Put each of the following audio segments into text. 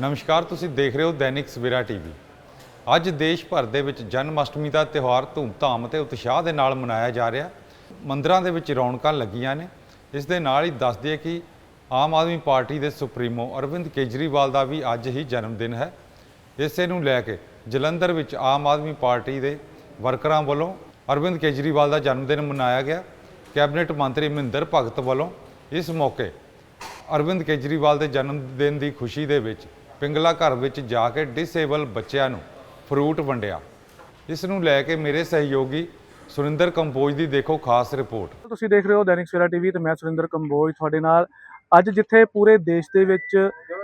ਨਮਸਕਾਰ, ਤੁਸੀਂ ਦੇਖ ਰਹੇ ਹੋ ਦੈਨਿਕ ਸਵੇਰਾ ਟੀਵੀ। ਅੱਜ ਦੇਸ਼ ਭਰ ਦੇ ਵਿੱਚ ਜਨਮ ਅਸ਼ਟਮੀ ਦਾ ਤਿਉਹਾਰ ਧੂਮਧਾਮ ਅਤੇ ਉਤਸ਼ਾਹ ਦੇ ਨਾਲ ਮਨਾਇਆ ਜਾ ਰਿਹਾ। ਮੰਦਰਾਂ ਦੇ ਵਿੱਚ ਰੌਣਕਾਂ ਲੱਗੀਆਂ ਨੇ। ਇਸ ਦੇ ਨਾਲ ਹੀ ਦੱਸ ਦਈਏ ਕਿ ਆਮ ਆਦਮੀ ਪਾਰਟੀ ਦੇ ਸੁਪਰੀਮੋ ਅਰਵਿੰਦ ਕੇਜਰੀਵਾਲ ਦਾ ਵੀ ਅੱਜ ਹੀ ਜਨਮ ਦਿਨ ਹੈ। ਇਸੇ ਨੂੰ ਲੈ ਕੇ ਜਲੰਧਰ ਵਿੱਚ ਆਮ ਆਦਮੀ ਪਾਰਟੀ ਦੇ ਵਰਕਰਾਂ ਵੱਲੋਂ ਅਰਵਿੰਦ ਕੇਜਰੀਵਾਲ ਦਾ ਜਨਮ ਦਿਨ ਮਨਾਇਆ ਗਿਆ। ਕੈਬਨਿਟ ਮੰਤਰੀ ਮਹਿੰਦਰ ਭਗਤ ਵੱਲੋਂ ਇਸ ਮੌਕੇ ਅਰਵਿੰਦ ਕੇਜਰੀਵਾਲ ਦੇ ਜਨਮ ਦਿਨ ਦੀ ਖੁਸ਼ੀ ਦੇ ਵਿੱਚ ਪਿੰਗਲਾ ਘਰ ਵਿੱਚ ਜਾ ਕੇ ਡਿਸੇਬਲ ਬੱਚਿਆਂ ਨੂੰ ਫਰੂਟ ਵੰਡਿਆ। ਇਸ ਨੂੰ ਲੈ ਕੇ ਮੇਰੇ ਸਹਿਯੋਗੀ ਸੁਰਿੰਦਰ ਕੰਬੋਜ ਦੀ ਦੇਖੋ ਖਾਸ ਰਿਪੋਰਟ। ਤੁਸੀਂ ਦੇਖ ਰਹੇ ਹੋ ਦੈਨਿਕ ਸਵੇਰਾ ਟੀਵੀ ਤੇ ਮੈਂ ਸੁਰਿੰਦਰ ਕੰਬੋਜ ਤੁਹਾਡੇ ਨਾਲ। ਅੱਜ ਜਿੱਥੇ ਪੂਰੇ ਦੇਸ਼ ਦੇ ਵਿੱਚ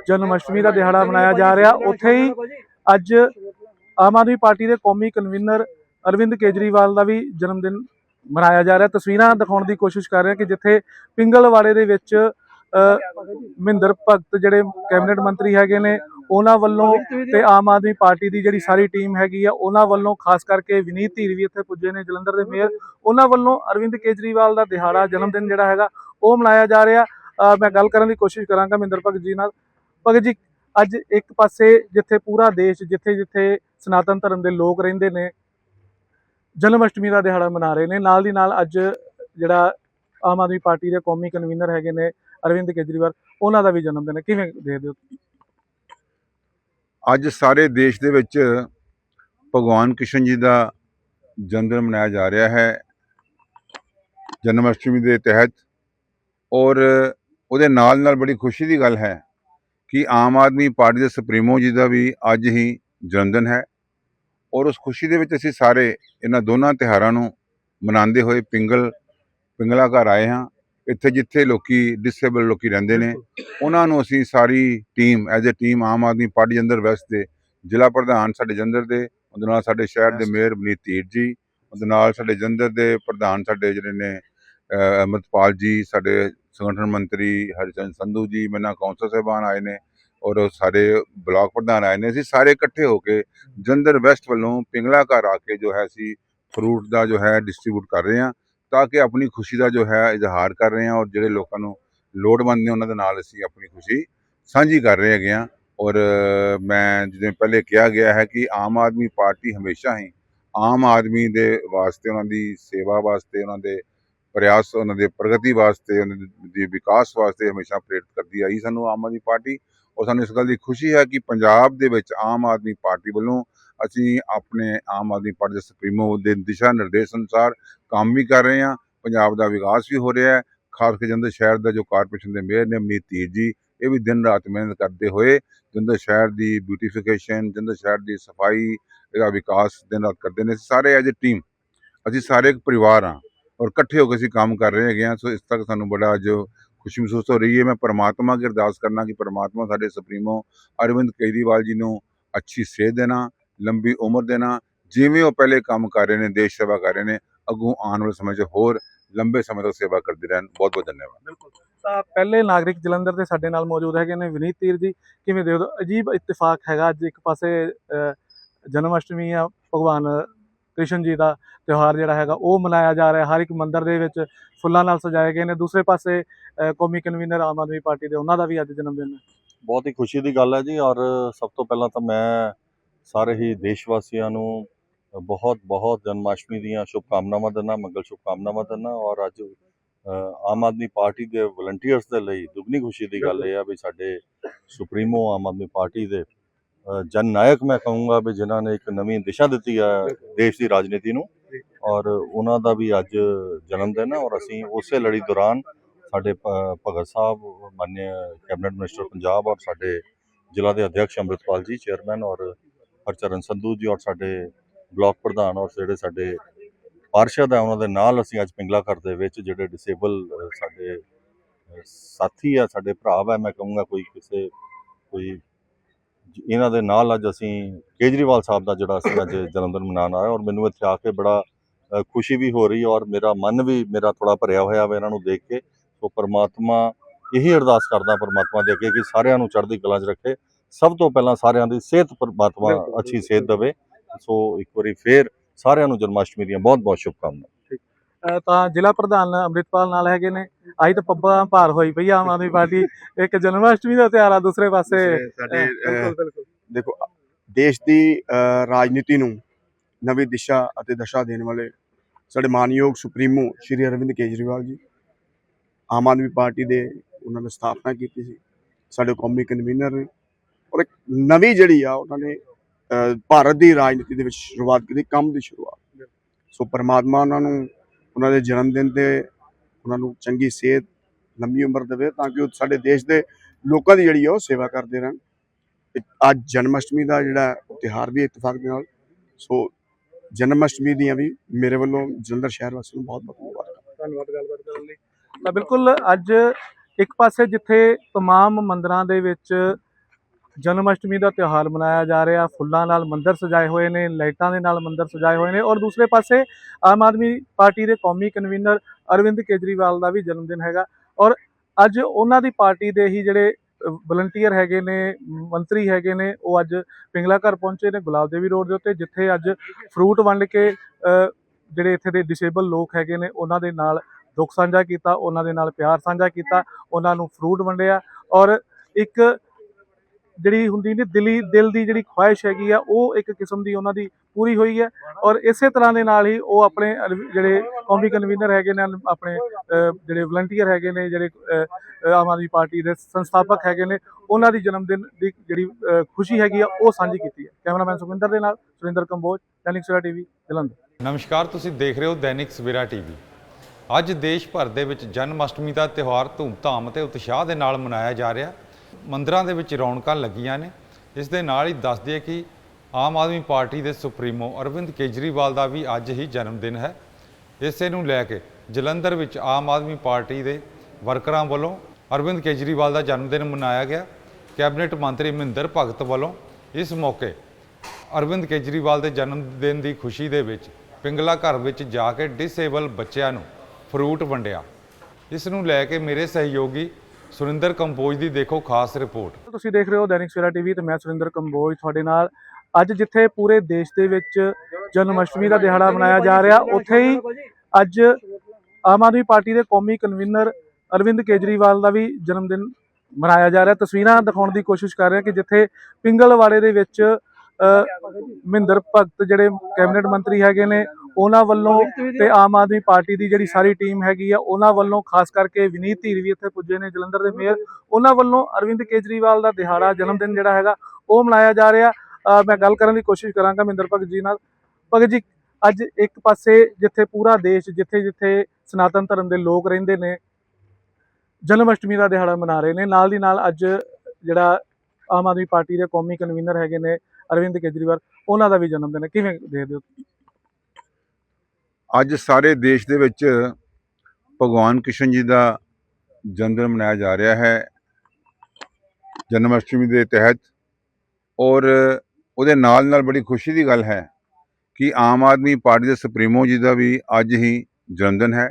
ਜਨਮ ਅਸ਼ਟਮੀ ਦਾ ਦਿਹਾੜਾ ਮਨਾਇਆ ਜਾ ਰਿਹਾ, ਉੱਥੇ ਹੀ ਅੱਜ ਆਮ ਆਦਮੀ ਪਾਰਟੀ ਦੇ ਕੌਮੀ ਕਨਵੀਨਰ ਅਰਵਿੰਦ ਕੇਜਰੀਵਾਲ ਦਾ ਵੀ ਜਨਮ ਦਿਨ ਮਨਾਇਆ ਜਾ ਰਿਹਾ। ਤਸਵੀਰਾਂ ਦਿਖਾਉਣ ਦੀ ਕੋਸ਼ਿਸ਼ ਕਰ ਰਿਹਾ ਕਿ ਜਿੱਥੇ ਪਿੰਗਲਵਾੜੇ ਦੇ ਵਿੱਚ ਮਹਿੰਦਰ ਭਗਤ ਜਿਹੜੇ ਕੈਬਨਿਟ ਮੰਤਰੀ ਹੈਗੇ ਨੇ, ਉਹਨਾਂ ਵੱਲੋਂ ਤੇ ਆਮ ਆਦਮੀ ਪਾਰਟੀ ਦੀ ਜਿਹੜੀ ਸਾਰੀ ਟੀਮ ਹੈਗੀ ਆ, ਉਹਨਾਂ ਵੱਲੋਂ ਖਾਸ ਕਰਕੇ ਵਿਨੀਤ ਧੀਰ ਵੀ ਇੱਥੇ ਪੁੱਜੇ ਨੇ, ਜਲੰਧਰ ਦੇ ਮੇਅਰ, ਉਹਨਾਂ ਵੱਲੋਂ ਅਰਵਿੰਦ ਕੇਜਰੀਵਾਲ ਦਾ ਦਿਹਾੜਾ ਜਨਮ ਦਿਨ ਜਿਹੜਾ ਹੈਗਾ, ਉਹ ਮਨਾਇਆ ਜਾ ਰਿਹਾ। ਮੈਂ ਗੱਲ ਕਰਨ ਦੀ ਕੋਸ਼ਿਸ਼ ਕਰਾਂਗਾ ਮਹਿੰਦਰ ਭਗਤ ਜੀ ਨਾਲ। ਭਗਤ ਜੀ, ਅੱਜ ਇੱਕ ਪਾਸੇ ਜਿੱਥੇ ਪੂਰਾ ਦੇਸ਼, ਜਿੱਥੇ ਜਿੱਥੇ ਸਨਾਤਨ ਧਰਮ ਦੇ ਲੋਕ ਰਹਿੰਦੇ ਨੇ, ਜਨਮ ਅਸ਼ਟਮੀ ਦਾ ਦਿਹਾੜਾ ਮਨਾ ਰਹੇ ਨੇ। ਨਾਲ ਦੀ ਨਾਲ ਅੱਜ ਜਿਹੜਾ ਆਮ ਆਦਮੀ ਪਾਰਟੀ ਦੇ ਕੌਮੀ ਕਨਵੀਨਰ ਹੈਗੇ ਨੇ ਅਰਵਿੰਦ ਕੇਜਰੀਵਾਲ, ਉਹਨਾਂ ਦਾ ਵੀ ਜਨਮ ਦਿਨ ਹੈ। ਕਿਵੇਂ ਦੇਖਦੇ ਹੋ ਅੱਜ ਸਾਰੇ ਦੇਸ਼ ਦੇ ਵਿੱਚ ਭਗਵਾਨ ਕ੍ਰਿਸ਼ਨ ਜੀ ਦਾ ਜਨਮ ਦਿਨ ਮਨਾਇਆ ਜਾ ਰਿਹਾ ਹੈ। ਜਨਮ ਅਸ਼ਟਮੀ ਦੇ ਤਹਿਤ। ਔਰ ਉਹਦੇ ਨਾਲ ਨਾਲ ਬੜੀ ਖੁਸ਼ੀ ਦੀ ਗੱਲ ਹੈ ਕਿ ਆਮ ਆਦਮੀ ਪਾਰਟੀ ਦੇ ਸੁਪਰੀਮੋ ਜੀ ਦਾ ਵੀ ਅੱਜ ਹੀ ਜਨਮ ਦਿਨ ਹੈ। ਔਰ ਉਸ ਖੁਸ਼ੀ ਦੇ ਵਿੱਚ ਅਸੀਂ ਸਾਰੇ ਇਹਨਾਂ ਦੋਨਾਂ ਤਿਉਹਾਰਾਂ ਨੂੰ ਮਨਾਉਂਦੇ ਹੋਏ ਪਿੰਗਲ, ਪਿੰਗਲਾ ਘਰ ਆਏ ਹਾਂ। ਇੱਥੇ ਜਿੱਥੇ ਲੋਕੀ ਡਿਸੇਬਲ ਲੋਕੀ ਰਹਿੰਦੇ ਨੇ ਉਹਨਾਂ ਨੂੰ ਅਸੀਂ ਸਾਰੀ team as a team Aam Aadmi party Jalandhar west ਦੇ ਜ਼ਿਲ੍ਹਾ ਪ੍ਰਧਾਨ ਸਾਡੇ ਜਲੰਧਰ ਦੇ ਉਹਦੇ ਨਾਲ ਸਾਡੇ ਸ਼ਹਿਰ ਦੇ ਮੇਅਰ ਬਨੀਤ ਧੀਰ ਜੀ ਉਹਦੇ ਨਾਲ ਸਾਡੇ ਜਲੰਧਰ ਦੇ ਪ੍ਰਧਾਨ ਸਾਡੇ ਜਿਹੜੇ ਨੇ ਅਹ, ਅਮਰਤਪਾਲ ਜੀ ਸਾਡੇ ਸੰਗਠਨ ਮੰਤਰੀ ਹਰਚੰਦ ਸੰਧੂ ਜੀ ਮੇਰੇ ਨਾਲ ਕੌਂਸਲ ਸਾਹਿਬਾਨ ਆਏ ਨੇ ਔਰ ਸਾਰੇ ਬਲਾਕ ਪ੍ਰਧਾਨ ਆਏ ਨੇ ਅਸੀਂ ਸਾਰੇ ਇਕੱਠੇ ਹੋ ਕੇ ਜਲੰਧਰ ਵੈਸਟ ਵੱਲੋਂ ਪਿੰਗਲਾ ਘਰ ਆ ਕੇ ਜੋ ਹੈ ਅਸੀਂ ਫਰੂਟ ਦਾ ਜੋ ਹੈ ਡਿਸਟ੍ਰੀਬਿਊਟ ਕਰ ਰਹੇ ਹਾਂ ਤਾਂ ਕਿ ਆਪਣੀ ਖੁਸ਼ੀ ਦਾ ਜੋ ਹੈ, ਇਜ਼ਹਾਰ ਕਰ ਰਹੇ ਹਾਂ ਔਰ ਜਿਹੜੇ ਲੋਕਾਂ ਨੂੰ ਲੋੜਵੰਦ ਨੇ ਉਹਨਾਂ ਦੇ ਨਾਲ ਅਸੀਂ ਆਪਣੀ ਖੁਸ਼ੀ ਸਾਂਝੀ ਕਰ ਰਹੇ ਹੈਗੇ ਹਾਂ। ਔਰ ਮੈਂ ਜਿਵੇਂ ਪਹਿਲੇ ਕਿਹਾ ਗਿਆ ਹੈ ਕਿ ਆਮ ਆਦਮੀ ਪਾਰਟੀ ਹਮੇਸ਼ਾ ਹੀ ਆਮ ਆਦਮੀ ਦੇ ਵਾਸਤੇ ਉਹਨਾਂ ਦੀ ਸੇਵਾ ਵਾਸਤੇ, ਉਹਨਾਂ ਦੇ ਪ੍ਰਯਾਸ, ਉਹਨਾਂ ਦੇ ਪ੍ਰਗਤੀ ਵਾਸਤੇ, ਉਹਨਾਂ ਦੇ ਵਿਕਾਸ ਵਾਸਤੇ ਹਮੇਸ਼ਾ ਪ੍ਰੇਰਿਤ ਕਰਦੀ ਆਈ ਸਾਨੂੰ ਆਮ ਆਦਮੀ ਪਾਰਟੀ। ਔਰ ਸਾਨੂੰ ਇਸ ਗੱਲ ਦੀ ਖੁਸ਼ੀ ਹੈ ਕਿ ਪੰਜਾਬ ਦੇ ਵਿੱਚ ਆਮ ਆਦਮੀ ਪਾਰਟੀ ਵੱਲੋਂ ਅਸੀਂ ਆਪਣੇ ਆਮ ਆਦਮੀ ਪਾਰਟੀ ਦੇ ਸੁਪਰੀਮੋ ਦੇ ਦਿਸ਼ਾ ਨਿਰਦੇਸ਼ ਅਨੁਸਾਰ ਕੰਮ ਵੀ ਕਰ ਰਹੇ ਹਾਂ, ਪੰਜਾਬ ਦਾ ਵਿਕਾਸ ਵੀ ਹੋ ਰਿਹਾ ਹੈ, ਖਾਸ ਕਰਕੇ ਜਲੰਧਰ ਸ਼ਹਿਰ ਦਾ ਜੋ ਕਾਰਪੋਰੇਸ਼ਨ ਦੇ ਮੇਅਰ ਨੇ ਅਮਨੀਤ ਧੀਰ ਜੀ, ਇਹ ਵੀ ਦਿਨ ਰਾਤ ਮਿਹਨਤ ਕਰਦੇ ਹੋਏ ਜਲੰਧਰ ਸ਼ਹਿਰ ਦੀ ਬਿਊਟੀਫਿਕੇਸ਼ਨ ਜਲੰਧਰ ਸ਼ਹਿਰ ਦੀ ਸਫ਼ਾਈ ਦਾ ਵਿਕਾਸ ਦਿਨ ਰਾਤ ਕਰਦੇ ਨੇ। ਸਾਰੇ ਐਜ ਅ ਟੀਮ ਅਸੀਂ ਸਾਰੇ ਇੱਕ ਪਰਿਵਾਰ ਹਾਂ ਔਰ ਇਕੱਠੇ ਹੋ ਕੇ ਅਸੀਂ ਕੰਮ ਕਰ ਰਹੇ ਹੈਗੇ ਹਾਂ, ਸੋ ਇਸ ਤੱਕ ਸਾਨੂੰ ਬੜਾ ਜੋ ਖੁਸ਼ੀ ਮਹਿਸੂਸ ਹੋ ਰਹੀ ਹੈ। ਮੈਂ ਪਰਮਾਤਮਾ ਅੱਗੇ ਅਰਦਾਸ ਕਰਨਾ ਕਿ ਪਰਮਾਤਮਾ ਸਾਡੇ ਸੁਪਰੀਮੋ ਅਰਵਿੰਦ ਕੇਜਰੀਵਾਲ ਜੀ ਨੂੰ ਅੱਛੀ ਸੇਧ ਦੇਣਾ ਲੰਬੀ ਉਮਰ ਦੇਣਾ ਜਿਵੇਂ ਉਹ ਪਹਿਲੇ ਕੰਮ ਕਰ ਰਹੇ ਨੇ ਦੇਸ਼ ਸੇਵਾ ਕਰ ਰਹੇ ਨੇ ਅੱਗੋਂ ਆਉਣ ਵਾਲੇ ਸਮੇਂ 'ਚ ਹੋਰ ਲੰਬੇ ਸਮੇਂ ਤੱਕ ਸੇਵਾ ਕਰਦੇ ਰਹਿਣ। ਬਹੁਤ ਬਹੁਤ ਧੰਨਵਾਦ। ਬਿਲਕੁਲ। ਤਾਂ ਪਹਿਲੇ ਨਾਗਰਿਕ ਜਲੰਧਰ ਦੇ ਸਾਡੇ ਨਾਲ ਮੌਜੂਦ ਹੈਗੇ ਨੇ ਵਿਨੀਤ ਤੀਰ ਜੀ। ਕਿਵੇਂ ਦੇਖਦੇ ਹੋ? ਅਜੀਬ ਇਤਫਾਕ ਹੈਗਾ ਅੱਜ ਇੱਕ ਪਾਸੇ ਜਨਮ ਅਸ਼ਟਮੀ ਆ ਭਗਵਾਨ ਕ੍ਰਿਸ਼ਨ ਜੀ ਦਾ ਤਿਉਹਾਰ ਜਿਹੜਾ ਹੈਗਾ ਉਹ ਮਨਾਇਆ ਜਾ ਰਿਹਾ। ਹਰ ਇੱਕ ਮੰਦਿਰ ਦੇ ਵਿੱਚ ਫੁੱਲਾਂ ਨਾਲ ਸਜਾਏ ਗਏ ਨੇ। ਦੂਸਰੇ ਪਾਸੇ ਕੌਮੀ ਕਨਵੀਨਰ ਆਮ ਆਦਮੀ ਪਾਰਟੀ ਦੇ ਉਹਨਾਂ ਦਾ ਵੀ ਅੱਜ ਜਨਮ ਦਿਨ ਹੈ। ਬਹੁਤ ਹੀ ਖੁਸ਼ੀ ਦੀ ਗੱਲ ਹੈ ਜੀ। ਔਰ ਸਭ ਤੋਂ ਪਹਿਲਾਂ ਤਾਂ ਮੈਂ ਸਾਰੇ ਹੀ ਦੇਸ਼ ਵਾਸੀਆਂ ਨੂੰ ਬਹੁਤ ਬਹੁਤ ਜਨਮਾਸ਼ਟਮੀ ਦੀਆਂ ਸ਼ੁਭਕਾਮਨਾਵਾਂ ਦਿੰਦਾ ਮੰਗਲ ਸ਼ੁਭਕਾਮਨਾਵਾਂ ਦਿੰਦਾ ਔਰ ਅੱਜ ਆਮ ਆਦਮੀ ਪਾਰਟੀ ਦੇ ਵਲੰਟੀਅਰਸ ਦੇ ਲਈ ਦੁੱਗਣੀ ਖੁਸ਼ੀ ਦੀ ਗੱਲ ਇਹ ਆ ਵੀ ਸਾਡੇ ਸੁਪਰੀਮੋ ਆਮ ਆਦਮੀ ਪਾਰਟੀ ਦੇ ਅ, ਜਨ ਨਾਇਕ ਮੈਂ ਕਹੂੰਗਾ ਵੀ ਜਿਨ੍ਹਾਂ ਨੇ ਇੱਕ ਨਵੀਂ ਦਿਸ਼ਾ ਦਿੱਤੀ ਹੈ ਦੇਸ਼ ਦੀ ਰਾਜਨੀਤੀ ਨੂੰ ਔਰ ਉਹਨਾਂ ਦਾ ਵੀ ਅੱਜ ਜਨਮ ਦਿਨ ਹੈ ਔਰ ਅਸੀਂ ਉਸੇ ਲੜੀ ਦੌਰਾਨ ਸਾਡੇ ਭਗਤ ਸਾਹਿਬ ਮਾਨਯ ਕੈਬਨਿਟ ਮਿਨਿਸਟਰ ਪੰਜਾਬ ਔਰ ਸਾਡੇ ਜ਼ਿਲ੍ਹਾ ਦੇ ਅਧਿਕਸ਼ ਅੰਮ੍ਰਿਤਪਾਲ ਜੀ ਚੇਅਰਮੈਨ ਔਰ ਹਰਚਰਨ ਸੰਧੂ ਜੀ ਔਰ ਸਾਡੇ ਬਲਾਕ ਪ੍ਰਧਾਨ ਔਰ ਜਿਹੜੇ ਸਾਡੇ ਪਾਰਸ਼ਦ ਹੈ, ਉਹਨਾਂ ਦੇ ਨਾਲ ਅਸੀਂ ਅੱਜ ਪਿੰਗਲਾ ਘਰ ਦੇ ਵਿੱਚ ਜਿਹੜੇ ਡਿਸੇਬਲ ਸਾਡੇ ਸਾਥੀ ਆ ਸਾਡੇ ਭਰਾ ਹੈ, ਮੈਂ ਕਹੂੰਗਾ ਕੋਈ ਕਿਸੇ, ਕੋਈ ਇਹਨਾਂ ਦੇ ਨਾਲ ਅੱਜ ਅਸੀਂ ਕੇਜਰੀਵਾਲ ਸਾਹਿਬ ਦਾ ਜਿਹੜਾ ਅਸੀਂ ਅੱਜ ਜਨਮਦਿਨ ਮਨਾਉਣ ਆਏ ਔਰ ਮੈਨੂੰ ਇੱਥੇ ਆ ਕੇ ਬੜਾ ਖੁਸ਼ੀ ਵੀ ਹੋ ਰਹੀ ਔਰ ਮੇਰਾ ਮਨ ਵੀ ਮੇਰਾ ਥੋੜਾ ਭਰਿਆ ਹੋਇਆ ਵਾ ਇਹਨਾਂ ਨੂੰ ਦੇਖ ਕੇ। ਸੋ ਪਰਮਾਤਮਾ ਇਹੀ ਅਰਦਾਸ ਕਰਦਾ ਪਰਮਾਤਮਾ ਦੇ ਅੱਗੇ ਕਿ ਸਾਰਿਆਂ ਨੂੰ ਚੜ੍ਹਦੀ ਕਲਾ 'ਚ ਰੱਖੇ। ਸਭ ਤੋਂ ਪਹਿਲਾਂ ਸਾਰਿਆਂ ਦੀ ਸਿਹਤ ਪਰਮਾਤਮਾ। ਅੱਛੀ ਸਿਹਤ ਦੇਵੇ। ਸੋ ਇੱਕ ਵਾਰੀ ਫੇਰ ਸਾਰਿਆਂ ਨੂੰ ਜਨਮਾਸ਼ਟਮੀ ਦੀਆਂ ਬਹੁਤ ਬਹੁਤ ਸ਼ੁਭਕਾਮਨਾਵਾਂ ਤਾਂ ਜ਼ਿਲ੍ਹਾ ਪ੍ਰਧਾਨ ਅੰਮ੍ਰਿਤਪਾਲ ਨਾਲ ਹੈਗੇ ਨੇ। ਅੱਜ ਤਾਂ ਪੱਬਾਂ ਭਾਰ ਹੋਈ ਪਈ ਆ ਆਮ ਆਦਮੀ ਪਾਰਟੀ। ਇੱਕ ਜਨਮ ਅਸ਼ਟਮੀ ਦਾ ਤਿਉਹਾਰ ਆ ਦੂਸਰੇ ਪਾਸੇ। ਸਾਡੇ ਦੇਖੋ ਦੇਸ਼ ਦੀ ਰਾਜਨੀਤੀ ਨੂੰ ਨਵੀਂ ਦਿਸ਼ਾ ਅਤੇ ਦਸ਼ਾ ਦੇਣ ਵਾਲੇ ਸਾਡੇ ਮਾਨਯੋਗ ਸੁਪਰੀਮੋ ਸ਼੍ਰੀ ਅਰਵਿੰਦ ਕੇਜਰੀਵਾਲ ਜੀ ਆਮ ਆਦਮੀ ਪਾਰਟੀ ਦੇ ਉਹਨਾਂ ਨੇ ਸਥਾਪਨਾ ਕੀਤੀ ਸੀ। ਸਾਡੇ ਕੌਮੀ ਕਨਵੀਨਰ ਨੇ। ਔਰ ਇੱਕ ਨਵੀਂ ਜਿਹੜੀ ਆ ਉਹਨਾਂ ਨੇ ਅਹ, ਭਾਰਤ ਦੀ ਰਾਜਨੀਤੀ ਦੇ ਵਿੱਚ ਸ਼ੁਰੂਆਤ ਕੀਤੀ ਕੰਮ ਦੀ ਸ਼ੁਰੂਆਤ ਸੋ ਪਰਮਾਤਮਾ ਉਹਨਾਂ ਨੂੰ ਉਹਨਾਂ ਦੇ ਜਨਮ ਦਿਨ ਤੇ ਉਹਨਾਂ ਨੂੰ ਚੰਗੀ ਸਿਹਤ ਲੰਮੀ ਉਮਰ ਦੇਵੇ ਤਾਂ ਕਿ ਉਹ ਸਾਡੇ ਦੇਸ਼ ਦੇ ਲੋਕਾਂ ਦੀ ਜਿਹੜੀ ਆ ਉਹ ਸੇਵਾ ਕਰਦੇ ਰਹਿਣ ਤੇ ਅੱਜ ਜਨਮ ਅਸ਼ਟਮੀ ਦਾ ਜਿਹੜਾ ਤਿਹਾਰ ਵੀ ਹੈ ਇਤਫਾਕ ਦੇ ਨਾਲ ਸੋ ਜਨਮ ਅਸ਼ਟਮੀ ਦੀਆਂ ਵੀ ਮੇਰੇ ਵੱਲੋਂ ਜਲੰਧਰ ਸ਼ਹਿਰ ਵਾਸੀਆਂ ਨੂੰ ਬਹੁਤ ਬਹੁਤ ਮੁਬਾਰਕਾਂ ਧੰਨਵਾਦ ਗੱਲਬਾਤ ਕਰਨ ਲਈ ਤਾਂ ਬਿਲਕੁਲ ਅੱਜ ਇੱਕ ਪਾਸੇ ਜਿੱਥੇ तमाम ਮੰਦਰਾਂ ਦੇ ਵਿੱਚ ਜਨਮ ਅਸ਼ਟਮੀ ਦਾ ਤਿਉਹਾਰ ਮਨਾਇਆ ਜਾ ਰਿਹਾ। ਫੁੱਲਾਂ ਨਾਲ ਮੰਦਰ ਸਜਾਏ ਹੋਏ ਨੇ, ਲਾਈਟਾਂ ਦੇ ਨਾਲ ਮੰਦਰ ਸਜਾਏ ਹੋਏ ਨੇ ਔਰ ਦੂਸਰੇ ਪਾਸੇ ਆਮ ਆਦਮੀ ਪਾਰਟੀ ਦੇ ਕੌਮੀ ਕਨਵੀਨਰ ਅਰਵਿੰਦ ਕੇਜਰੀਵਾਲ ਦਾ ਵੀ ਜਨਮ ਦਿਨ ਹੈਗਾ ਔਰ ਅੱਜ ਉਹਨਾਂ ਦੀ ਪਾਰਟੀ ਦੇ ਹੀ ਜਿਹੜੇ ਵਲੰਟੀਅਰ ਹੈਗੇ ਨੇ, ਮੰਤਰੀ ਹੈਗੇ ਨੇ, ਉਹ ਅੱਜ ਪਿੰਗਲਾ ਘਰ ਪਹੁੰਚੇ ਨੇ ਗੁਲਾਬ ਦੇਵੀ ਰੋਡ ਦੇ ਉੱਤੇ, ਜਿੱਥੇ ਅੱਜ ਫਰੂਟ ਵੰਡ ਕੇ ਜਿਹੜੇ ਇੱਥੇ ਦੇ ਡਿਸੇਬਲ ਲੋਕ ਹੈਗੇ ਨੇ, ਉਹਨਾਂ ਦੇ ਨਾਲ ਦੁੱਖ ਸਾਂਝਾ ਕੀਤਾ, ਉਹਨਾਂ ਦੇ ਨਾਲ ਪਿਆਰ ਸਾਂਝਾ ਕੀਤਾ, ਉਹਨਾਂ ਨੂੰ ਫਰੂਟ ਵੰਡਿਆ ਔਰ ਇੱਕ ਜਿਹੜੀ ਹੁੰਦੀ ਨੇ ਦਿਲੀ ਦਿਲ ਦੀ ਜਿਹੜੀ ਖੁਆਇਸ਼ ਹੈਗੀ ਆ, ਉਹ ਇੱਕ ਕਿਸਮ ਦੀ ਉਹਨਾਂ ਦੀ ਪੂਰੀ ਹੋਈ ਹੈ। ਔਰ ਇਸੇ ਤਰ੍ਹਾਂ ਦੇ ਨਾਲ ਹੀ ਉਹ ਆਪਣੇ ਜਿਹੜੇ ਕੌਮੀ ਕਨਵੀਨਰ ਹੈਗੇ ਨੇ, ਆਪਣੇ ਜਿਹੜੇ ਵਲੰਟੀਅਰ ਹੈਗੇ ਨੇ, ਜਿਹੜੇ ਆਮ ਆਦਮੀ ਪਾਰਟੀ ਦੇ ਸੰਸਥਾਪਕ ਹੈਗੇ ਨੇ, ਉਹਨਾਂ ਦੀ ਜਨਮ ਦਿਨ ਦੀ ਜਿਹੜੀ ਖੁਸ਼ੀ ਹੈਗੀ ਆ, ਉਹ ਸਾਂਝੀ ਕੀਤੀ ਹੈ। ਕੈਮਰਾਮੈਨ ਸੁਖਵਿੰਦਰ ਦੇ ਨਾਲ ਸੁਰਿੰਦਰ ਕੰਬੋਜ, ਦੈਨਿਕ ਸਵੇਰਾ ਟੀਵੀ, ਜਲੰਧਰ। ਨਮਸਕਾਰ, ਤੁਸੀਂ ਦੇਖ ਰਹੇ ਹੋ ਦੈਨਿਕ ਸਵੇਰਾ ਟੀਵੀ। ਅੱਜ ਦੇਸ਼ ਭਰ ਦੇ ਵਿੱਚ ਜਨਮ ਅਸ਼ਟਮੀ ਦਾ ਤਿਉਹਾਰ ਧੂਮਧਾਮ ਅਤੇ ਉਤਸ਼ਾਹ ਦੇ ਨਾਲ ਮਨਾਇਆ ਜਾ ਰਿਹਾ। ਮੰਦਰਾਂ ਦੇ ਵਿੱਚ ਰੌਣਕਾਂ ਲੱਗੀਆਂ ਨੇ। ਇਸ ਦੇ ਨਾਲ ਹੀ ਦੱਸ ਦਈਏ ਕਿ ਆਮ ਆਦਮੀ ਪਾਰਟੀ ਦੇ ਸੁਪਰੀਮੋ ਅਰਵਿੰਦ ਕੇਜਰੀਵਾਲ ਦਾ ਵੀ ਅੱਜ ਹੀ ਜਨਮ ਦਿਨ ਹੈ। ਇਸੇ ਨੂੰ ਲੈ ਕੇ ਜਲੰਧਰ ਵਿੱਚ ਆਮ ਆਦਮੀ ਪਾਰਟੀ ਦੇ ਵਰਕਰਾਂ ਵੱਲੋਂ ਅਰਵਿੰਦ ਕੇਜਰੀਵਾਲ ਦਾ ਜਨਮ ਦਿਨ ਮਨਾਇਆ ਗਿਆ। ਕੈਬਨਿਟ ਮੰਤਰੀ ਮਹਿੰਦਰ ਭਗਤ ਵੱਲੋਂ ਇਸ ਮੌਕੇ ਅਰਵਿੰਦ ਕੇਜਰੀਵਾਲ ਦੇ ਜਨਮ ਦਿਨ ਦੀ ਖੁਸ਼ੀ ਦੇ ਵਿੱਚ ਪਿੰਗਲਾ ਘਰ ਵਿੱਚ ਜਾ ਕੇ ਡਿਸੇਬਲ ਬੱਚਿਆਂ ਨੂੰ ਫਰੂਟ ਵੰਡਿਆ। ਇਸ ਨੂੰ ਲੈ ਕੇ ਮੇਰੇ ਸਹਿਯੋਗੀ ਸੁਰਿੰਦਰ ਕੰਬੋਜ ਦੀ ਦੇਖੋ ਖਾਸ ਰਿਪੋਰਟ। ਤੁਸੀਂ ਦੇਖ ਰਹੇ ਹੋ ਦੈਨਿਕ ਸਵੇਰਾ ਟੀਵੀ ਤੇ ਮੈਂ ਸੁਰਿੰਦਰ ਕੰਬੋਜ ਤੁਹਾਡੇ ਨਾਲ। ਅੱਜ ਜਿੱਥੇ ਪੂਰੇ ਦੇਸ਼ ਦੇ ਵਿੱਚ ਜਨਮ ਅਸ਼ਟਮੀ ਦਾ ਦਿਹਾੜਾ ਮਨਾਇਆ ਜਾ ਰਿਹਾ, ਉੱਥੇ ਹੀ ਅੱਜ ਆਮ ਆਦਮੀ ਪਾਰਟੀ ਦੇ ਕੌਮੀ ਕਨਵੀਨਰ ਅਰਵਿੰਦ ਕੇਜਰੀਵਾਲ ਦਾ ਵੀ ਜਨਮ ਦਿਨ ਮਨਾਇਆ ਜਾ ਰਿਹਾ। ਤਸਵੀਰਾਂ ਦਿਖਾਉਣ ਦੀ ਕੋਸ਼ਿਸ਼ ਕਰ ਰਿਹਾ ਕਿ ਜਿੱਥੇ ਪਿੰਗਲਵਾੜੇ ਦੇ ਵਿੱਚ ਮਹਿੰਦਰ ਭਗਤ ਜਿਹੜੇ ਕੈਬਨਿਟ ਮੰਤਰੀ ਹੈਗੇ ਨੇ ਉਹਨਾਂ ਵੱਲੋਂ ਤੇ ਆਮ ਆਦਮੀ ਪਾਰਟੀ ਦੀ ਜਿਹੜੀ ਸਾਰੀ ਟੀਮ ਹੈਗੀ ਆ ਉਹਨਾਂ ਵੱਲੋਂ ਖਾਸ ਕਰਕੇ ਵਿਨੀਤ ਧੀਰ ਵੀ ਇੱਥੇ ਪੁੱਜੇ ਨੇ ਜਲੰਧਰ ਦੇ ਮੇਅਰ। ਉਹਨਾਂ ਵੱਲੋਂ ਅਰਵਿੰਦ ਕੇਜਰੀਵਾਲ ਦਾ ਦਿਹਾੜਾ ਜਨਮ ਦਿਨ ਜਿਹੜਾ ਹੈਗਾ ਉਹ ਮਨਾਇਆ ਜਾ ਰਿਹਾ। ਮੈਂ ਗੱਲ ਕਰਨ ਦੀ ਕੋਸ਼ਿਸ਼ ਕਰਾਂਗਾ ਮਹਿੰਦਰ ਭਗਤ ਜੀ ਨਾਲ। ਭਗਤ ਜੀ ਅੱਜ ਇੱਕ ਪਾਸੇ ਜਿੱਥੇ ਪੂਰਾ ਦੇਸ਼ ਜਿੱਥੇ ਜਿੱਥੇ ਸਨਾਤਨ ਧਰਮ ਦੇ ਲੋਕ ਰਹਿੰਦੇ ਨੇ ਜਨਮ ਅਸ਼ਟਮੀ ਦਾ ਦਿਹਾੜਾ ਮਨਾ ਰਹੇ ਨੇ। ਨਾਲ ਦੀ ਨਾਲ ਅੱਜ ਜਿਹੜਾ ਆਮ ਆਦਮੀ ਪਾਰਟੀ ਦੇ ਕੌਮੀ ਕਨਵੀਨਰ ਹੈਗੇ ਨੇ ਅਰਵਿੰਦ ਕੇਜਰੀਵਾਲ ਉਹਨਾਂ ਦਾ ਵੀ ਜਨਮ ਦਿਨ ਹੈ। ਕਿਵੇਂ ਦੇਖਦੇ ਹੋ ਅੱਜ ਸਾਰੇ ਦੇਸ਼ ਦੇ ਵਿੱਚ ਭਗਵਾਨ ਕ੍ਰਿਸ਼ਨ ਜੀ ਦਾ ਜਨਮ ਦਿਨ ਮਨਾਇਆ ਜਾ ਰਿਹਾ ਹੈ। ਜਨਮ ਅਸ਼ਟਮੀ ਦੇ ਤਹਿਤ ਔਰ ਉਹਦੇ ਨਾਲ ਨਾਲ ਬੜੀ ਖੁਸ਼ੀ ਦੀ ਗੱਲ ਹੈ ਕਿ ਆਮ ਆਦਮੀ ਪਾਰਟੀ ਦੇ ਸੁਪਰੀਮੋ ਜੀ ਦਾ ਵੀ ਅੱਜ ਹੀ ਜਨਮ ਦਿਨ ਹੈ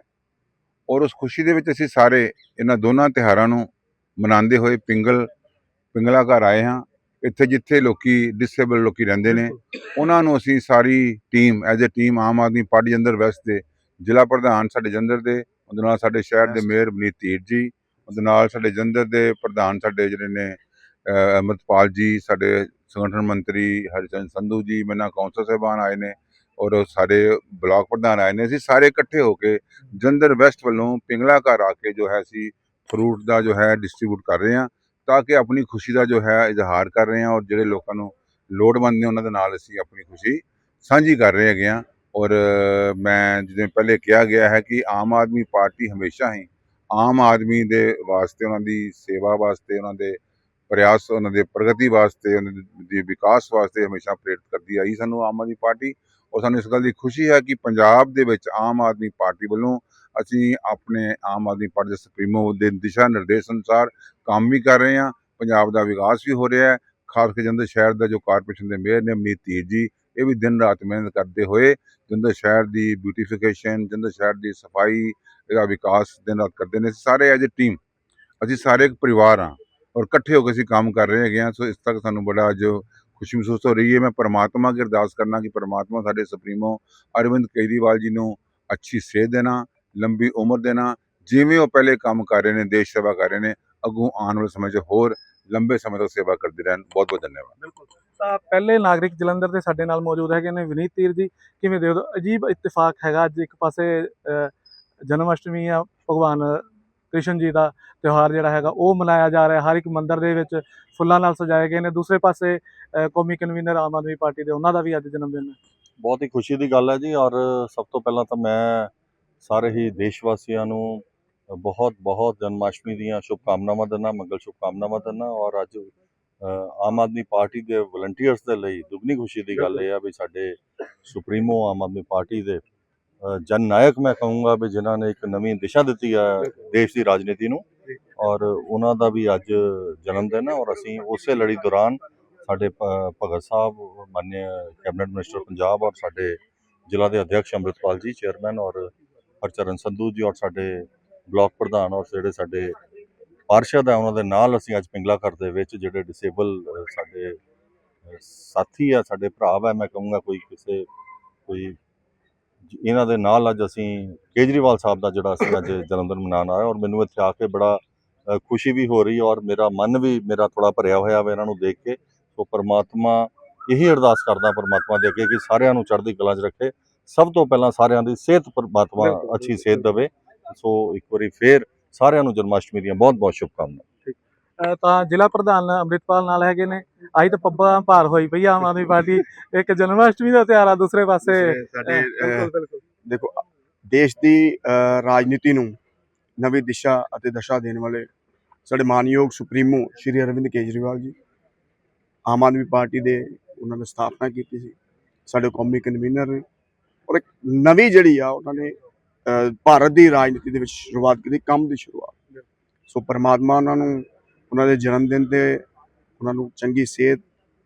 ਔਰ ਉਸ ਖੁਸ਼ੀ ਦੇ ਵਿੱਚ ਅਸੀਂ ਸਾਰੇ ਇਹਨਾਂ ਦੋਨਾਂ ਤਿਉਹਾਰਾਂ ਨੂੰ ਮਨਾਉਂਦੇ ਹੋਏ ਪਿੰਗਲ, ਪਿੰਗਲਾ ਘਰ ਆਏ ਹਾਂ। ਇੱਥੇ ਜਿੱਥੇ ਲੋਕੀ ਡਿਸੇਬਲ ਲੋਕੀ ਰਹਿੰਦੇ ਨੇ ਉਹਨਾਂ ਨੂੰ ਅਸੀਂ ਸਾਰੀ team as a team Aam Aadmi party Jalandhar west ਦੇ ਜ਼ਿਲ੍ਹਾ ਪ੍ਰਧਾਨ ਸਾਡੇ ਜਲੰਧਰ ਦੇ ਉਹਦੇ ਨਾਲ ਸਾਡੇ ਸ਼ਹਿਰ ਦੇ ਮੇਅਰ ਬਨੀਤ ਧੀਰ ਜੀ ਉਹਦੇ ਨਾਲ ਸਾਡੇ ਜਲੰਧਰ ਦੇ ਪ੍ਰਧਾਨ ਸਾਡੇ ਜਿਹੜੇ ਨੇ ਅਹ, ਅਮਰਤਪਾਲ ਜੀ ਸਾਡੇ ਸੰਗਠਨ ਮੰਤਰੀ ਹਰਚੰਦ ਸੰਧੂ ਜੀ ਮੇਰੇ ਨਾਲ ਕੌਂਸਲ ਸਾਹਿਬਾਨ ਆਏ ਨੇ ਔਰ ਸਾਡੇ ਬਲਾਕ ਪ੍ਰਧਾਨ ਆਏ ਨੇ ਅਸੀਂ ਸਾਰੇ ਇਕੱਠੇ ਹੋ ਕੇ ਜਲੰਧਰ ਵੈਸਟ ਵੱਲੋਂ ਪਿੰਗਲਾ ਘਰ ਆ ਕੇ ਜੋ ਹੈ ਅਸੀਂ ਫਰੂਟ ਦਾ ਜੋ ਹੈ ਡਿਸਟ੍ਰੀਬਿਊਟ ਕਰ ਰਹੇ ਹਾਂ ਤਾਂ ਕਿ ਆਪਣੀ ਖੁਸ਼ੀ ਦਾ ਜੋ ਹੈ, ਇਜ਼ਹਾਰ ਕਰ ਰਹੇ ਹਾਂ ਔਰ ਜਿਹੜੇ ਲੋਕਾਂ ਨੂੰ ਲੋੜਵੰਦ ਨੇ ਉਹਨਾਂ ਦੇ ਨਾਲ ਅਸੀਂ ਆਪਣੀ ਖੁਸ਼ੀ ਸਾਂਝੀ ਕਰ ਰਹੇ ਹੈਗੇ ਹਾਂ ਔਰ ਮੈਂ ਜਿਵੇਂ ਪਹਿਲੇ ਕਿਹਾ ਗਿਆ ਹੈ ਕਿ ਆਮ ਆਦਮੀ ਪਾਰਟੀ ਹਮੇਸ਼ਾ ਹੀ ਆਮ ਆਦਮੀ ਦੇ ਵਾਸਤੇ ਉਹਨਾਂ ਦੀ ਸੇਵਾ ਵਾਸਤੇ, ਉਹਨਾਂ ਦੇ ਪ੍ਰਯਾਸ, ਉਹਨਾਂ ਦੇ ਪ੍ਰਗਤੀ ਵਾਸਤੇ, ਉਹਨਾਂ ਦੇ ਵਿਕਾਸ ਵਾਸਤੇ ਹਮੇਸ਼ਾ ਪ੍ਰੇਰਿਤ ਕਰਦੀ ਆਈ ਸਾਨੂੰ ਆਮ ਆਦਮੀ ਪਾਰਟੀ ਔਰ ਸਾਨੂੰ ਇਸ ਗੱਲ ਦੀ ਖੁਸ਼ੀ ਹੈ ਕਿ ਪੰਜਾਬ ਦੇ ਵਿੱਚ ਆਮ ਆਦਮੀ ਪਾਰਟੀ ਵੱਲੋਂ ਅਸੀਂ ਆਪਣੇ ਆਮ ਆਦਮੀ ਪਾਰਟੀ ਦੇ ਸੁਪਰੀਮੋ ਦੇ ਦਿਸ਼ਾ ਨਿਰਦੇਸ਼ ਅਨੁਸਾਰ ਕੰਮ ਵੀ ਕਰ ਰਹੇ ਹਾਂ, ਪੰਜਾਬ ਦਾ ਵਿਕਾਸ ਵੀ ਹੋ ਰਿਹਾ ਹੈ, ਖਾਸ ਕਰਕੇ ਜਲੰਧਰ ਸ਼ਹਿਰ ਦਾ ਜੋ ਕਾਰਪੋਰੇਸ਼ਨ ਦੇ ਮੇਅਰ ਨੇ ਅਮਨੀਤ ਧੀਰ ਜੀ, ਇਹ ਵੀ ਦਿਨ ਰਾਤ ਮਿਹਨਤ ਕਰਦੇ ਹੋਏ ਜਲੰਧਰ ਸ਼ਹਿਰ ਦੀ ਬਿਊਟੀਫਿਕੇਸ਼ਨ ਜਲੰਧਰ ਸ਼ਹਿਰ ਦੀ ਸਫ਼ਾਈ, ਇਹਦਾ ਵਿਕਾਸ ਦਿਨ ਰਾਤ ਕਰਦੇ ਨੇ। ਸਾਰੇ ਐਜ ਅ ਟੀਮ ਅਸੀਂ ਸਾਰੇ ਇੱਕ ਪਰਿਵਾਰ ਹਾਂ ਔਰ ਇਕੱਠੇ ਹੋ ਕੇ ਅਸੀਂ ਕੰਮ ਕਰ ਰਹੇ ਹੈਗੇ ਹਾਂ, ਸੋ ਇਸ ਤੱਕ ਸਾਨੂੰ ਬੜਾ ਅੱਜ ਖੁਸ਼ੀ ਮਹਿਸੂਸ ਹੋ ਰਹੀ ਹੈ। ਮੈਂ ਪਰਮਾਤਮਾ ਅੱਗੇ ਅਰਦਾਸ ਕਰਨਾ ਕਿ ਪਰਮਾਤਮਾ ਸਾਡੇ ਸੁਪਰੀਮੋ ਅਰਵਿੰਦ ਕੇਜਰੀਵਾਲ ਜੀ ਨੂੰ ਅੱਛੀ ਸੇਧ ਦੇਣਾ ਲੰਬੀ ਉਮਰ ਦੇਣਾ ਜਿਵੇਂ ਉਹ ਪਹਿਲੇ ਕੰਮ ਕਰ ਰਹੇ ਨੇ ਦੇਸ਼ ਸੇਵਾ ਕਰ ਰਹੇ ਨੇ ਅੱਗੋਂ ਆਉਣ ਵਾਲੇ ਸਮੇਂ 'ਚ ਹੋਰ ਲੰਬੇ ਸਮੇਂ ਤੱਕ ਸੇਵਾ ਕਰਦੇ ਰਹਿਣ। ਬਹੁਤ ਬਹੁਤ ਧੰਨਵਾਦ। ਬਿਲਕੁਲ ਤਾਂ ਪਹਿਲੇ ਨਾਗਰਿਕ ਜਲੰਧਰ ਦੇ ਸਾਡੇ ਨਾਲ ਮੌਜੂਦ ਹੈਗੇ ਨੇ ਵਿਨੀਤ ਤੀਰ ਜੀ। ਕਿਵੇਂ ਦੇਖਦੇ ਅਜੀਬ ਇਤਫਾਕ ਹੈਗਾ ਅੱਜ ਇੱਕ ਪਾਸੇ ਜਨਮ ਅਸ਼ਟਮੀ ਆ ਭਗਵਾਨ ਕ੍ਰਿਸ਼ਨ ਜੀ ਦਾ ਤਿਉਹਾਰ ਜਿਹੜਾ ਹੈਗਾ ਉਹ ਮਨਾਇਆ ਜਾ ਰਿਹਾ। ਹਰ ਇੱਕ ਮੰਦਿਰ ਦੇ ਵਿੱਚ ਫੁੱਲਾਂ ਨਾਲ ਸਜਾਏ ਗਏ ਨੇ। ਦੂਸਰੇ ਪਾਸੇ ਕੌਮੀ ਕਨਵੀਨਰ ਆਮ ਆਦਮੀ ਪਾਰਟੀ ਦੇ ਉਹਨਾਂ ਦਾ ਵੀ ਅੱਜ ਜਨਮ ਦਿਨ ਹੈ। ਬਹੁਤ ਹੀ ਖੁਸ਼ੀ ਦੀ ਗੱਲ ਹੈ ਜੀ। ਔਰ ਸਭ ਤੋਂ ਪਹਿਲਾਂ ਤਾਂ ਮੈਂ ਸਾਰੇ ਹੀ ਦੇਸ਼ ਵਾਸੀਆਂ ਨੂੰ ਬਹੁਤ ਬਹੁਤ ਜਨਮਾਸ਼ਟਮੀ ਦੀਆਂ ਸ਼ੁਭਕਾਮਨਾਵਾਂ ਦਿੰਦਾ ਮੰਗਲ ਸ਼ੁਭਕਾਮਨਾਵਾਂ ਦਿੰਦਾ ਔਰ ਅੱਜ ਆਮ ਆਦਮੀ ਪਾਰਟੀ ਦੇ ਵਲੰਟੀਅਰਸ ਦੇ ਲਈ ਦੁੱਗਣੀ ਖੁਸ਼ੀ ਦੀ ਗੱਲ ਇਹ ਆ ਵੀ ਸਾਡੇ ਸੁਪਰੀਮੋ ਆਮ ਆਦਮੀ ਪਾਰਟੀ ਦੇ ਜਨ ਨਾਇਕ ਮੈਂ ਕਹੂੰਗਾ ਵੀ ਜਿਨ੍ਹਾਂ ਨੇ ਇੱਕ ਨਵੀਂ ਦਿਸ਼ਾ ਦਿੱਤੀ ਹੈ ਦੇਸ਼ ਦੀ ਰਾਜਨੀਤੀ ਨੂੰ ਔਰ ਉਹਨਾਂ ਦਾ ਵੀ ਅੱਜ ਜਨਮ ਦਿਨ ਹੈ ਔਰ ਅਸੀਂ ਉਸੇ ਲੜੀ ਦੌਰਾਨ ਸਾਡੇ ਭਗਤ ਸਾਹਿਬ ਮਾਨਯ ਕੈਬਨਿਟ ਮਿਨਿਸਟਰ ਪੰਜਾਬ ਔਰ ਸਾਡੇ ਜ਼ਿਲ੍ਹਾ ਦੇ ਅਧਿਕਸ਼ ਅੰਮ੍ਰਿਤਪਾਲ ਜੀ ਚੇਅਰਮੈਨ ਔਰ ਹਰਚਰਨ ਸੰਧੂ ਜੀ ਔਰ ਸਾਡੇ ਬਲਾਕ ਪ੍ਰਧਾਨ ਔਰ ਜਿਹੜੇ ਸਾਡੇ ਪਾਰਸ਼ਦ ਹੈ, ਉਹਨਾਂ ਦੇ ਨਾਲ ਅਸੀਂ ਅੱਜ ਪਿੰਗਲਾ ਘਰ ਦੇ ਵਿੱਚ ਜਿਹੜੇ ਡਿਸੇਬਲ ਸਾਡੇ ਸਾਥੀ ਆ ਸਾਡੇ ਭਰਾ ਹੈ, ਮੈਂ ਕਹੂੰਗਾ ਕੋਈ ਕਿਸੇ, ਕੋਈ ਇਹਨਾਂ ਦੇ ਨਾਲ ਅੱਜ ਅਸੀਂ ਕੇਜਰੀਵਾਲ ਸਾਹਿਬ ਦਾ ਜਿਹੜਾ ਅਸੀਂ ਅੱਜ ਜਨਮ ਦਿਨ ਮਨਾਉਣ ਆਏ ਔਰ ਮੈਨੂੰ ਇੱਥੇ ਆ ਕੇ ਬੜਾ ਖੁਸ਼ੀ ਵੀ ਹੋ ਰਹੀ ਔਰ ਮੇਰਾ ਮਨ ਵੀ ਮੇਰਾ ਥੋੜਾ ਭਰਿਆ ਹੋਇਆ ਵਾ ਇਹਨਾਂ ਨੂੰ ਦੇਖ ਕੇ। ਸੋ ਪਰਮਾਤਮਾ ਇਹੀ ਅਰਦਾਸ ਕਰਦਾ ਪਰਮਾਤਮਾ ਦੇ ਅੱਗੇ ਕਿ ਸਾਰਿਆਂ ਨੂੰ ਚੜ੍ਹਦੀ ਕਲਾ 'ਚ ਰੱਖੇ। ਸਭ ਤੋਂ ਪਹਿਲਾਂ ਸਾਰਿਆਂ ਦੀ ਸਿਹਤ ਪਰਮਾਤਮਾ ਅੱਛੀ ਸਿਹਤ ਦੇਵੇ। ਸੋ ਇੱਕ ਵਾਰੀ ਫੇਰ ਸਾਰਿਆਂ ਨੂੰ ਜਨਮਾਸ਼ਟਮੀ ਦੀਆਂ ਬਹੁਤ ਬਹੁਤ ਸ਼ੁਭਕਾਮਨਾਵਾਂ। ਤਾਂ ਜ਼ਿਲ੍ਹਾ ਪ੍ਰਧਾਨ ਅੰਮ੍ਰਿਤਪਾਲ ਨਾਲ ਹੈਗੇ ਨੇ। ਅੱਜ ਤਾਂ ਪੱਬਾਂ ਭਾਰ ਹੋਈ ਪਈ ਆ ਆਮ ਆਦਮੀ ਪਾਰਟੀ। ਇੱਕ ਜਨਮ ਅਸ਼ਟਮੀ ਦਾ ਤਿਉਹਾਰ ਆ ਦੂਸਰੇ ਪਾਸੇ। ਸਾਡੇ ਦੇਖੋ ਦੇਸ਼ ਦੀ ਰਾਜਨੀਤੀ ਨੂੰ ਨਵੀਂ ਦਿਸ਼ਾ ਅਤੇ ਦਸ਼ਾ ਦੇਣ ਵਾਲੇ ਸਾਡੇ ਮਾਨਯੋਗ ਸੁਪਰੀਮੋ ਸ਼੍ਰੀ ਅਰਵਿੰਦ ਕੇਜਰੀਵਾਲ ਜੀ ਆਮ ਆਦਮੀ ਪਾਰਟੀ ਦੇ ਉਹਨਾਂ ਨੇ ਸਥਾਪਨਾ ਕੀਤੀ ਸੀ। ਸਾਡੇ ਕੌਮੀ ਕਨਵੀਨਰ ਨੇ। ਔਰ ਇੱਕ ਨਵੀਂ ਜਿਹੜੀ ਆ, ਉਹਨਾਂ ਨੇ ਭਾਰਤ ਦੀ ਰਾਜਨੀਤੀ ਦੇ ਵਿੱਚ ਸ਼ੁਰੂਆਤ ਕੀਤੀ, ਕੰਮ ਦੀ ਸ਼ੁਰੂਆਤ। ਸੋ ਪਰਮਾਤਮਾ ਉਹਨਾਂ ਨੂੰ, ਉਹਨਾਂ ਦੇ ਜਨਮ ਦਿਨ ਤੇ ਉਹਨਾਂ ਨੂੰ ਚੰਗੀ ਸਿਹਤ,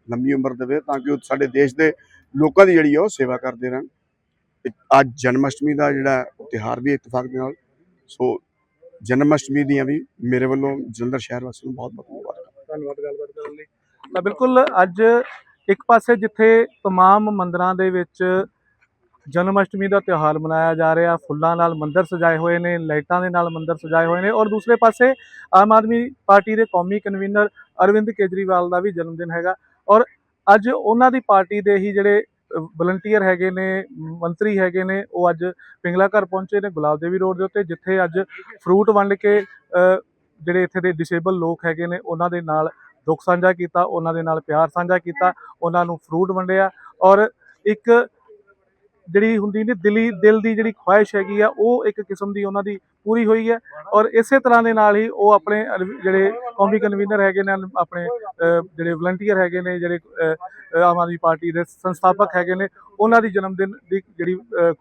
ਲੰਬੀ ਉਮਰ ਦੇਵੇ ਤਾਂ ਕਿ ਉਹ ਸਾਡੇ ਦੇਸ਼ ਦੇ ਲੋਕਾਂ ਦੀ ਜਿਹੜੀ ਆ, ਉਹ ਸੇਵਾ ਕਰਦੇ ਰਹਿਣ। ਤੇ ਅੱਜ ਜਨਮ ਅਸ਼ਟਮੀ ਦਾ ਜਿਹੜਾ ਉਹ ਤਿਉਹਾਰ ਵੀ ਇਤਫਾਕ ਦੇ ਨਾਲ, ਸੋ ਜਨਮ ਅਸ਼ਟਮੀ ਦੀਆਂ ਵੀ ਮੇਰੇ ਵੱਲੋਂ ਜਲੰਧਰ ਸ਼ਹਿਰ ਵਾਸੀਆਂ ਨੂੰ ਬਹੁਤ ਬਹੁਤ ਮੁਬਾਰਕਾਂ ਧੰਨਵਾਦ, ਗੱਲਬਾਤ ਕਰਨ ਲਈ। ਤਾਂ ਬਿਲਕੁਲ ਅੱਜ ਇੱਕ ਪਾਸੇ ਜਿੱਥੇ तमाम ਮੰਦਰਾਂ ਦੇ ਵਿੱਚ ਜਨਮ ਅਸ਼ਟਮੀ ਦਾ ਤਿਉਹਾਰ ਮਨਾਇਆ ਜਾ ਰਿਹਾ ਫੁੱਲਾਂ ਨਾਲ ਮੰਦਿਰ ਸਜਾਏ ਹੋਏ ਨੇ ਲਾਈਟਾਂ ਦੇ ਨਾਲ ਮੰਦਿਰ ਸਜਾਏ ਹੋਏ ਨੇ ਔਰ ਦੂਸਰੇ ਪਾਸੇ ਆਮ ਆਦਮੀ ਪਾਰਟੀ ਦੇ ਕੌਮੀ ਕਨਵੀਨਰ ਅਰਵਿੰਦ ਕੇਜਰੀਵਾਲ ਦਾ ਵੀ ਜਨਮ ਦਿਨ ਹੈਗਾ ਔਰ ਅੱਜ ਉਹਨਾਂ ਦੀ ਪਾਰਟੀ ਦੇ ਹੀ ਜਿਹੜੇ ਵਲੰਟੀਅਰ ਹੈਗੇ ਨੇ ਮੰਤਰੀ ਹੈਗੇ ਨੇ ਉਹ ਅੱਜ ਪਿੰਗਲਾ ਘਰ ਪਹੁੰਚੇ ਨੇ ਗੁਲਾਬ ਦੇਵੀ ਰੋਡ ਦੇ ਉੱਤੇ ਜਿੱਥੇ ਅੱਜ ਫਰੂਟ ਵੰਡ ਕੇ ਅ, ਜਿਹੜੇ ਇੱਥੇ ਦੇ ਡਿਸੇਬਲ ਲੋਕ ਹੈਗੇ ਨੇ ਉਹਨਾਂ ਦੇ ਨਾਲ ਦੁੱਖ ਸਾਂਝਾ ਕੀਤਾ, ਉਹਨਾਂ ਦੇ ਨਾਲ ਪਿਆਰ ਸਾਂਝਾ ਕੀਤਾ, ਉਹਨਾਂ ਨੂੰ ਫਰੂਟ ਵੰਡਿਆ ਔਰ ਇੱਕ ਜਿਹੜੀ ਹੁੰਦੀ ਨੇ ਦਿਲੀ, ਦਿਲ ਦੀ ਜਿਹੜੀ ਖੁਆਇਸ਼ ਹੈਗੀ ਆ, ਉਹ ਇੱਕ ਕਿਸਮ ਦੀ ਉਹਨਾਂ ਦੀ ਪੂਰੀ ਹੋਈ ਹੈ ਔਰ ਇਸੇ ਤਰ੍ਹਾਂ ਦੇ ਨਾਲ ਹੀ ਉਹ ਆਪਣੇ ਜਿਹੜੇ ਕੌਮੀ ਕਨਵੀਨਰ ਹੈਗੇ ਨੇ, ਆਪਣੇ ਜਿਹੜੇ ਵਲੰਟੀਅਰ ਹੈਗੇ ਨੇ, ਜਿਹੜੇ ਆਮ ਆਦਮੀ ਪਾਰਟੀ ਦੇ ਸੰਸਥਾਪਕ ਹੈਗੇ ਨੇ, ਉਹਨਾਂ ਦੀ ਜਨਮ ਦਿਨ ਦੀ ਜਿਹੜੀ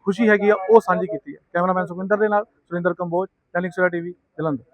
ਖੁਸ਼ੀ ਹੈਗੀ ਆ, ਉਹ ਸਾਂਝੀ ਕੀਤੀ ਹੈ। ਕੈਮਰਾਮੈਨ ਸੁਖਿੰਦਰ ਦੇ ਨਾਲ ਸੁਰਿੰਦਰ ਕੰਬੋਜ, ਦੈਨਿਕ ਸਵੇਰਾ ਟੀਵੀ, ਜਲੰਧਰ।